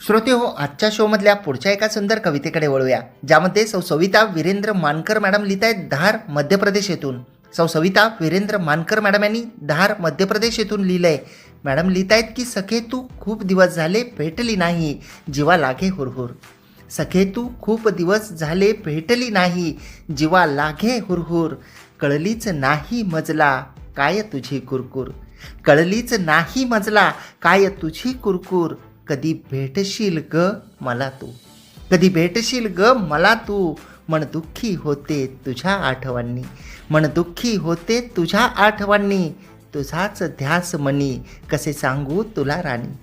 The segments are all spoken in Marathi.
श्रोते हो आजच्या शोमधल्या पुढच्या एका सुंदर कवितेकडे वळूया. ज्यामध्ये सौ सविता वीरेंद्र मानकर मॅडम लिहित आहेत धार मध्य प्रदेश येथून. सौ सविता वीरेंद्र मानकर मॅडम यांनी धार मध्य प्रदेश येथून लिहिलंय. मॅडम लिहित आहेत की सखे तू खूप दिवस झाले भेटली नाही जीवा लागे हुरहुर. सखे तू खूप दिवस झाले भेटली नाही जीवा लागे हुरहुर. कळलीच नाही मजला काय तुझी कुरकुर. कळलीच नाही मजला काय तुझी कुरकुर. कधी भेटशील ग मला तू? कधी भेटशील ग मला तू? मन दुःखी होते तुझ्या आठवणी. मन दुःखी होते तुझ्या आठवणी. तुझाच ध्यास मनी कसे सांगू तुला राणी?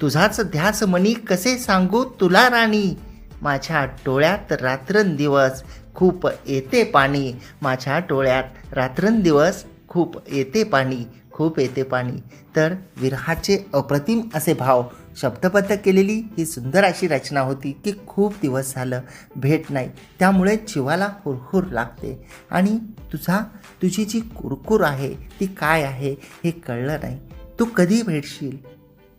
तुझाच ध्यास मनी कसे सांगू तुला राणी? माझ्या डोळ्यात रात्रंदिवस खूप येते पाणी. माझ्या डोळ्यात रात्रंदिवस खूप येते पाणी. खूप येते पाणी. तर विरहाचे अप्रतिम असे भाव शब्दबद्ध केलेली ही सुंदर अशी रचना होती की खूप दिवस झालं भेट नाही. त्यामुळे जीवाला हुरहुर लागते. आणि तुझा तुझी जी कुरकुर आहे ती काय आहे हे कळलं नाही. तू कधी भेटशील?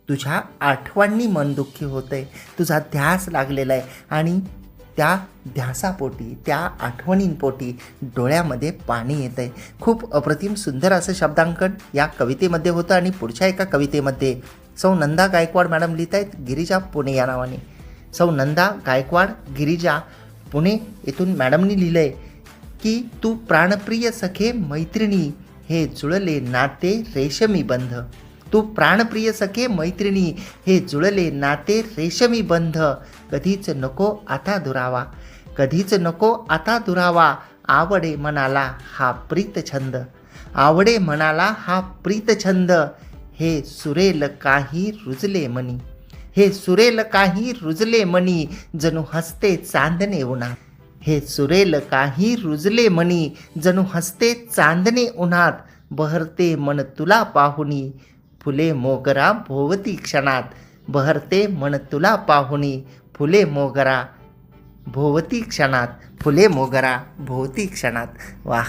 तुझ्या आठवणी मन दुःखी होतंय. तुझा ध्यास लागलेला आहे. आणि त्या ध्यासापोटी त्या आठवणींपोटी डोळ्यामध्ये पाणी येतं आहे खूप अप्रतिम सुंदर असं शब्दांकन या कवितेमध्ये होतं आणि पुढच्या एका कवितेमध्ये सौ नंदा गायकवाड मॅडम लिहित आहेत गिरिजा पुणे या नावाने. सौ नंदा गायकवाड गिरिजा पुणे येथून मॅडमनी लिहिलं आहे की तू प्राणप्रिय सखे मैत्रिणी हे जुळले नाते रेशमी बंध. तू प्राणप्रिय सखे मैत्रिणी हे जुळले नाते रेशमी बंध. कधीच नको आता दुरावा कधीच नको आता दुरावा आवडे मनाला हा प्रीत छंद आवडे मनाला हा प्रीत छंद हे सुरेल काही रुजले मनी. हे सुरेल काही रुजले मनी जणू हसते चांदणे उन्हात. हे सुरेल काही रुजले मनी जणू हसते चांदणे उन्हात. बहरते मन तुला पाहुनी फुले मोगरा भोवती क्षणात. बहरते मन तुला पाहुनी फुले मोगरा भोवती क्षणात फुले मोगरा भोवती क्षणात. वाह!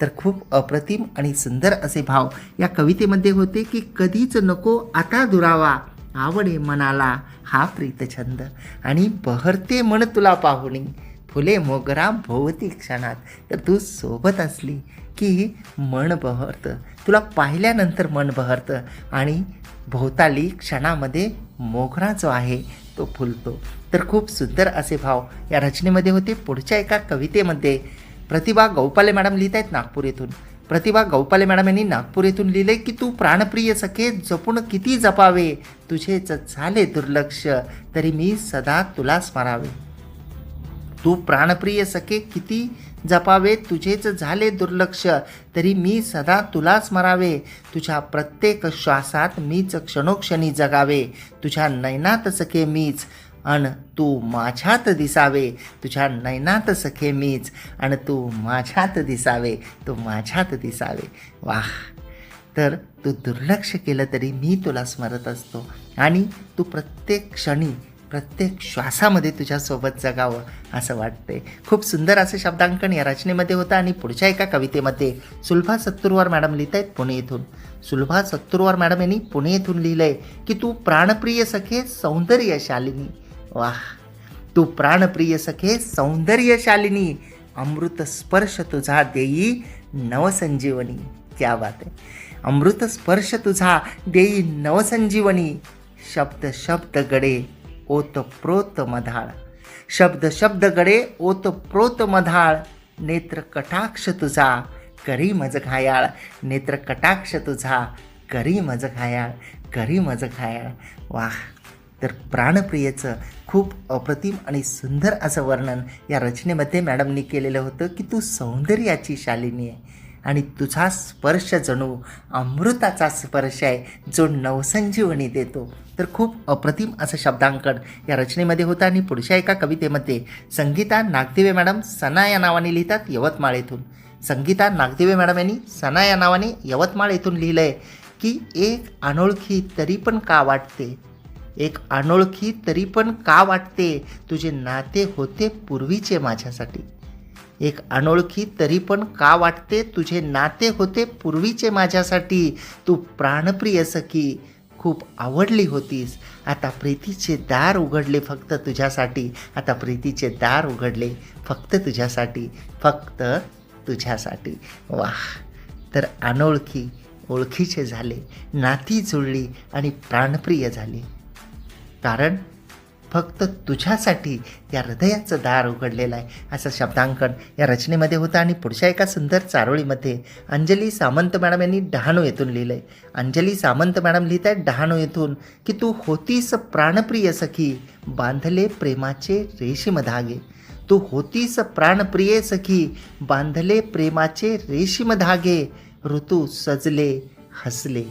तर खूप अप्रतिम आणि सुंदर असे भाव या कवितेमध्ये होते की कधीच नको आता दुरावा आवडे मनाला हा प्रीतछंद आणि बहरते मन तुला पाहुणी फुले मोगरा भोवती क्षणात. तर तू सोबत असली की मन बहरतं. तुला पाहिल्यानंतर मन बहरतं. आणि भोवताली क्षणामध्ये मोगरा जो आहे तो फुलतो. तर खूप सुंदर असे भाव या रचनेमध्ये होते. पुढच्या एका कवितेमध्ये प्रतिभा गौपाले मॅडम लिहित आहेत नागपूर येथून. प्रतिभा गौपाले मॅडम यांनी नागपूर येथून लिहिले की तू प्राणप्रिय सखे जपून किती जपावे? तुझेच झाले दुर्लक्ष तरी मी सदा तुला स्मरावे तू प्राणप्रिय सखे किती जपावे तुझेच झाले दुर्लक्ष तरी मी सदा तुला स्मरावे तुझ्या प्रत्येक श्वासात मीच क्षणोक्षणी जगावे. तुझ्या नयनात सखे मीच अन तू माझ्यात दिसावे. तुझ्या नयनात सखे मीच आणि तू माझ्यात दिसावे. तू माझ्यात दिसावे. वाह! तर तू दुर्लक्ष केलं तरी मी तुला स्मरत असतो. आणि तू प्रत्येक क्षणी प्रत्येक श्वासामध्ये तुझ्यासोबत जगावं असं वाटतंय. खूप सुंदर असं शब्दांकन या रचनेमध्ये होतं आणि पुढच्या एका कवितेमध्ये सुलभा सत्तूरवार मॅडम लिहित आहेत पुणे येथून. सुलभा सत्तूरवार मॅडम यांनी पुणे येथून लिहिलं आहे की तू प्राणप्रिय सखे सौंदर्यशालिनी. वाह. तू प्राणप्रिय सखे सौंदर्यशालिनी. अमृत स्पर्श तुझा देई नवसंजीवनी. क्या बात आहे. अमृत स्पर्श तुझा देई नवसंजीवनी. शब्द शब्द गडे ओत प्रोत मधाळ शब्द शब्द गडे ओत प्रोत मधाळ नेत्र कटाक्ष तुझा करी मज घायाळ. नेत्र कटाक्ष तुझा करी मज घायाळ करी मज घायाळ. वाह! तर प्राणप्रियेचं खूप अप्रतिम आणि सुंदर असं वर्णन या रचनेमध्ये मॅडमनी केलेलं होतं की तू सौंदर्याची शालिनी आहे. आणि तुझा स्पर्श जणू अमृताचा स्पर्श आहे जो नवसंजीवनी देतो. तर खूप अप्रतिम असं शब्दांकन या रचनेमध्ये होतं आणि पुढच्या एका कवितेमध्ये संगीता नागदेवे मॅडम सना या नावाने लिहितात यवतमाळ येथून संगीता नागदेवे मॅडम यांनी सना या नावाने यवतमाळ येथून लिहिलं आहे की एक अनोळखी तरी पण का वाटते? एक अनोळखी तरी पण का वाटते? तुझे नाते होते पूर्वीचे माझ्यासाठी. एक अनोळखी तरी पण का वाटते तुझे नाते होते पूर्वीचे माझ्यासाठी? तू प्राणप्रिय सखी खूप आवडली होतीस. आता प्रीतीचे दार उघडले फक्त तुझ्यासाठी. आता प्रीतीचे दार उघडले फक्त तुझ्यासाठी. फक्त तुझ्यासाठी. वाह! तर अनोळखी ओळखीचे झाले. नाती जुळली आणि प्राणप्रिय झाली. कारण फक्त तुझ्यासाठी या हृदयाचं दार उघडलेलं आहे. असं शब्दांकन या रचनेमध्ये होतं आणि पुढच्या एका सुंदर चारोळीमध्ये अंजली सामंत मॅडम यांनी डहाणू येथून लिहिलं आहे अंजली सामंत मॅडम लिहित आहेत डहाणू येथून की तू होतीस प्राणप्रिय सखी बांधले प्रेमाचे रेशीम धागे. तू होतीस प्राणप्रिय सखी बांधले प्रेमाचे रेशीम धागे. ऋतू सजले हसले.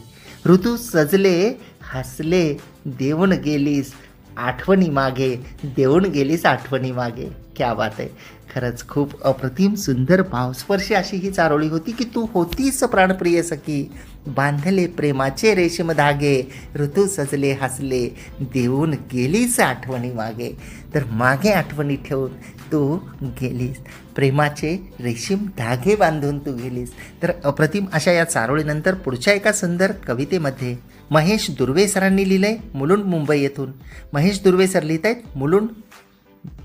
ऋतू सजले हसले देऊन गेलीस. आठवणी मागे देऊन गेलीस आठवणी मागे. क्या बात आहे. खरंच खूप अप्रतिम सुंदर भावस्पर्शी अशी ही चारोळी होती की तू होतीस प्राणप्रिय सखी. बांधले प्रेमाचे रेशीम धागे ऋतू सजले हसले देऊन गेलीस आठवणी मागे. तर मागे आठवणी ठेवून तू गेलीस. प्रेमाचे रेशीम धागे बांधून तू गेलीस. तर अप्रतिम अशा या चारोळीनंतर पुढच्या एका सुंदर कवितेमध्ये महेश दुर्वे सरांनी आहे मुलुंड मुंबई येथून. महेश दुर्वे सर लिहित आहेत मुलुंड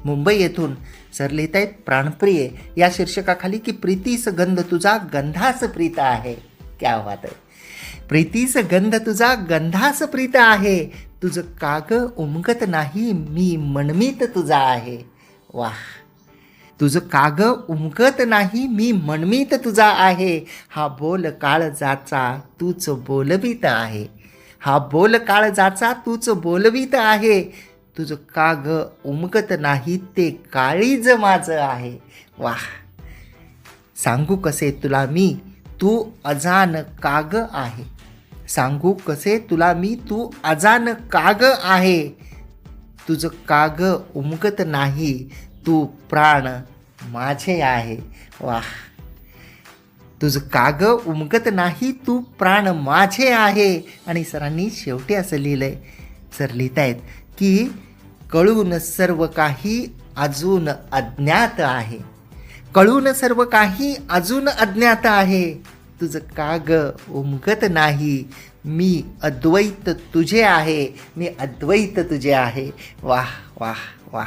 मुंबई येथून. सर लिहित आहेत प्राणप्रिय या शीर्षकाखाली की प्रीतीस गंध तुझा गंधास प्रीत आहे. क्या वाद आहे. प्रीतीस गंध तुझा गंधास प्रीत आहे. तुझं काग उमगत नाही मी मनमीत तुझा आहे. वाह. तुझं काग उमगत नाही मी मनमीत तुझा आहे. हा बोल काळ जाचा तूच बोलवीत आहे. हा बोल काळ जाचा तूच बोलवीत आहे. तुझं काग उमकत नाही ते काळीज माझं आहे. वाह. सांगू कसे तुला मी तू अजान काग आहे. सांगू कसे तुला मी तू अजान काग आहे. तुझं काग उमगत नाही तू प्राण माझे आहे. वाह. तुझं काग उमगत नाही तू प्राण माझे आहे. आणि सरांनी शेवटी असं लिहिलंय. सर लिहित आहेत की कळून सर्व काही अजून अज्ञात आहे. कळून सर्व काही अजून अज्ञात आहे. तुझं काग उमगत नाही. मी अद्वैत तुझे आहे. मी अद्वैत तुझे आहे. वाह वाह. वा.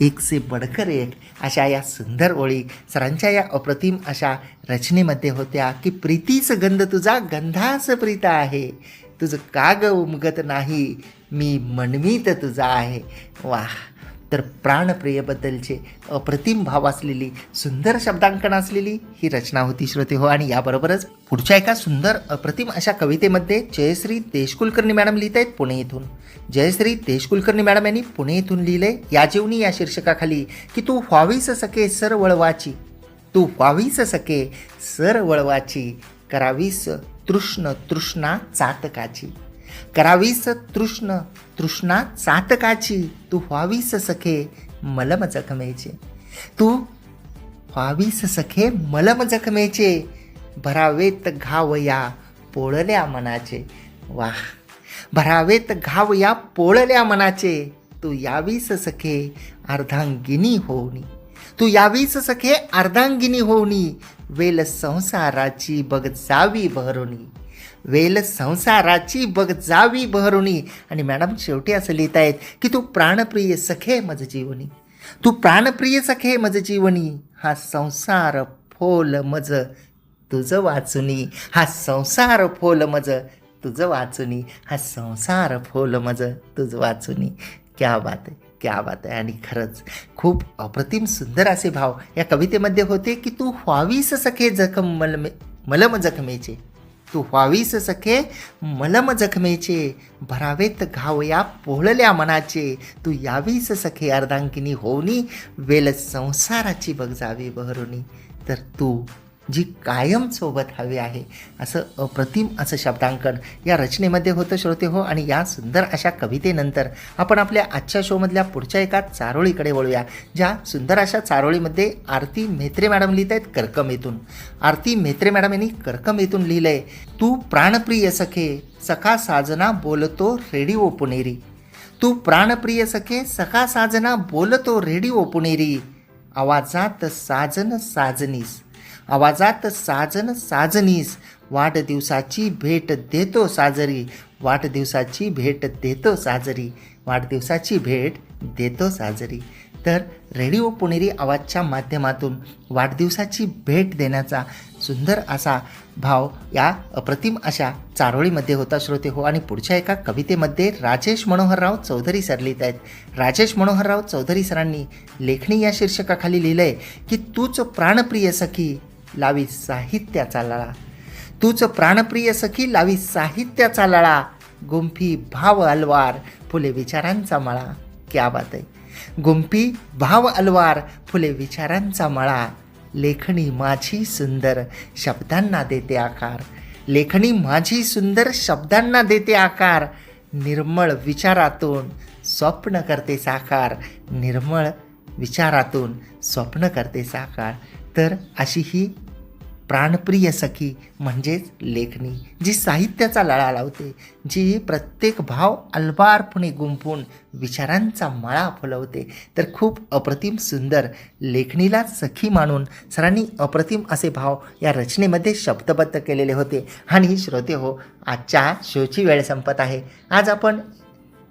एक से बडकर एक अशा या सुंदर ओळी सरांच्या या अप्रतिम अशा रचनेमध्ये होत्या की प्रीतीस गंध तुझा गंधास प्रीत आहे. तुझं काग उमगत नाही? मी मनमीत तुझा आहे. वाह तर प्राणप्रियबद्दलचे अप्रतिम भाव असलेली सुंदर शब्दांकन असलेली ही रचना होती श्रोते हो. आणि याबरोबरच पुढच्या एका सुंदर अप्रतिम अशा कवितेमध्ये जयश्री देशकुलकर्णी मॅडम लिहित आहेत पुणे येथून जयश्री देशकुलकर्णी मॅडम यांनी पुणे येथून लिहिले. या जीवनी या शीर्षकाखाली की तू व्हावीस सके सर वळवाची तू व्हावीस सके सर वळवाची करावीस तृष्ण तृष्णा चातकाची. करावीस तृष्ण तृष्णा चातकाची तू व्हावीस सखे मलम जखमेचे. तू व्हावीस सखे मलम जखमेचे भरावेत घाव या पोळल्या मनाचे. वा भरावेत घाव या पोळल्या मनाचे तू यावीस सखे अर्धांगिनी होऊनी. तू यावीस सखे अर्धांगिनी होऊनी वेल संसाराची बघ जावी बहरुनी वेल संसाराची बघ जावी बहरुणी. आणि मॅडम शेवटी असं लिहित आहेत की तू प्राणप्रिय सखे मज जीवनी. तू प्राणप्रिय सखे मज जीवनी. हा संसार फोल मज तुझं वाचुनी. हा संसार फोल मज तुझं वाचुनी. हा संसार फोल मज तुझं वाचुनी. क्या बात आहे क्या बात आहे. आणि खरंच खूप अप्रतिम सुंदर असे भाव या कवितेमध्ये होते की तू व्हावीस सखे जखम मलमे मलम जखमेचे. तू व्हावीस सखे मलम जखमेचे भरावेत घाव या पोहळल्या मनाचे. तू यावीस सखे अर्धांकिनी होऊनी? वेल संसाराची बघ जावी बहरुनी. तर तू जी कायम सोबत हवी आहे. असं अप्रतिम असं शब्दांकन या रचनेमध्ये होतं श्रोते हो. आणि या सुंदर अशा कवितेनंतर आपण आपल्या आजच्या शोमधल्या पुढच्या एका चारोळीकडे वळूया ज्या सुंदर अशा चारोळीमध्ये आरती मेत्रे मॅडम लिहित आहेत कर्कम येथून. आरती मेत्रे मॅडम यांनी कर्कम येथून लिहिलं आहे तू प्राणप्रिय सखे सखा साजना बोलतो रेडिओ पुणेरी. तू प्राणप्रिय सखे सखा साजना बोलतो रेडिओ पुणेरी. आवाजात साजन साजनीस. आवाजात साजन साजनीस. वाढदिवसाची भेट देतो साजरी. वाढदिवसाची भेट देतो साजरी. वाढदिवसाची भेट देतो साजरी. तर रेडिओ पुणेरी आवाजच्या माध्यमातून वाढदिवसाची भेट देण्याचा सुंदर असा भाव या अप्रतिम अशा चारोळीमध्ये होता श्रोते हो. आणि पुढच्या एका कवितेमध्ये राजेश मनोहरराव चौधरी सर लिहित आहेत. राजेश मनोहरराव चौधरी सरांनी लेखणी या शीर्षकाखाली लिहिलं आहे की तूच प्राणप्रिय सखी लावी साहित्याचा लळा. तूच प्राणप्रिय सखी लावी साहित्याचा लळा. गुंफी भाव अलवार फुले विचारांचा मळा. क्या बात आहे. गुंफी भाव अलवार फुले विचारांचा मळा. लेखणी माझी सुंदर शब्दांना देते आकार. लेखणी माझी सुंदर शब्दांना देते आकार. निर्मळ विचारातून स्वप्न करते साकार. निर्मळ विचारातून स्वप्न करते साकार. तर अशी ही प्राणप्रिय सखी म्हणजेच लेखणी जी साहित्याचा लळा लावते जी प्रत्येक भाव अलबारपणे गुंफून विचारांचा माळा फुलवते. तर खूप अप्रतिम सुंदर लेखणीला सखी मानून सरांनी अप्रतिम असे भाव या रचनेमध्ये शब्दबद्ध केलेले होते. आणि श्रोते हो आजच्या शोची वेळ संपत आहे. आज आपण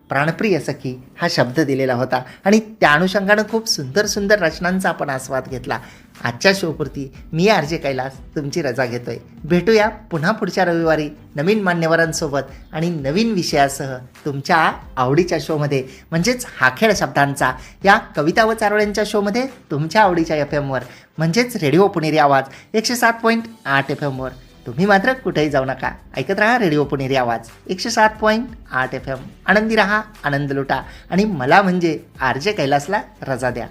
प्राणप्रिय सखी हा शब्द दिलेला होता. आणि त्या अनुषंगानं खूप सुंदर सुंदर रचनांचा आपण आस्वाद घेतला. आजच्या शोपुरती मी आर जे कैलास तुमची रजा घेतोय. भेटूया पुन्हा पुढच्या रविवारी नवीन मान्यवरांसोबत आणि नवीन विषयासह तुमच्या आवडीच्या शोमध्ये. म्हणजेच हाखेड शब्दांचा या कविता व चारोळ्यांच्या शोमध्ये तुमच्या आवडीच्या एफ एमवर म्हणजेच रेडिओ पुणेरी आवाज एकशे सात पॉईंट आठ एफ एमवर तुम्ही मात्र कुठेही जाऊ नका. ऐकत राहा रेडिओ पुणेरी आवाज. एकशे सात पॉईंट आठ एफ एम आनंदी राहा आनंद लुटा. आणि मला म्हणजे आर जे कैलासला रजा द्या.